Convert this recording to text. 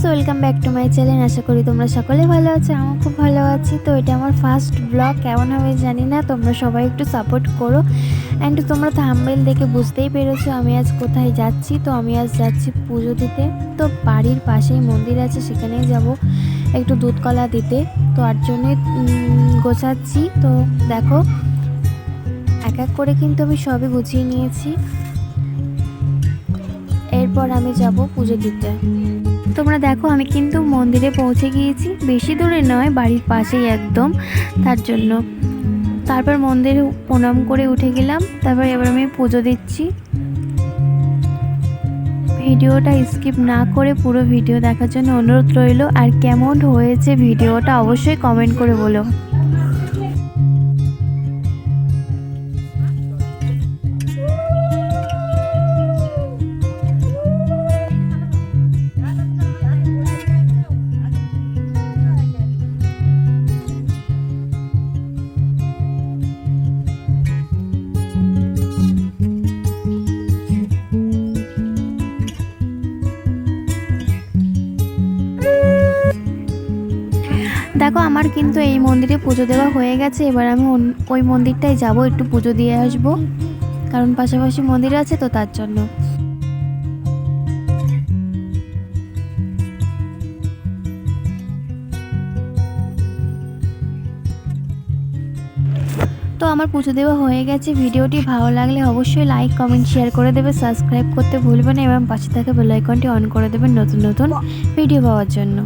Guys welcome back to my channel. আশা করি তোমরা সকলে ভালো আছো আমি খুব ভালো আছি। তো এটা আমার ফার্স্ট ব্লগ কেমন হবে জানি না তোমরা সবাই একটু সাপোর্ট করো। অ্যান্ড তোমরা থাম্বেল দেখে বুঝতেই পেরেছ আমি আজ কোথায় যাচ্ছি। তো আমি আজ যাচ্ছি পুজো দিতে। তো বাড়ির পাশেই মন্দির আছে সেখানেই যাব একটু দুধ কলা দিতে। তো আর জন্যই উম, গোছাচ্ছি। তো দেখো এক এক করে কিন্তু আমি সবই গুছিয়ে নিয়েছি। এরপর আমি যাব পুজো দিতে। তোমরা দেখো, আমি কিন্তু মন্দিরে পৌঁছে গিয়েছি। বেশি দূরে নয়, বাড়ির পাশেই একদম। তার জন্য তারপর মন্দিরে প্রণাম করে উঠে গেলাম। তারপর এবার আমি পুজো দিচ্ছি। ভিডিওটা স্কিপ না করে পুরো ভিডিও দেখার জন্য অনুরোধ রইল। আর কেমন হয়েছে ভিডিওটা অবশ্যই কমেন্ট করে বলো। দেখো, আমার কিন্তু এই মন্দিরে পুজো দেওয়া হয়ে গেছে। এবার আমি ওই মন্দিরটায় যাব, একটু পুজো দিয়ে আসব। কারণ পাশাপাশি মন্দির আছে তো, তার জন্য। তো আমার পুজো দেওয়া হয়ে গেছে। ভিডিওটি ভালো লাগলে অবশ্যই লাইক কমেন্ট শেয়ার করে দেবে সাবস্ক্রাইব করতে ভুলবে না, এবং পাশে থাকা বেল আইকনটি অন করে দেবেন নতুন নতুন ভিডিও পাওয়ার জন্য।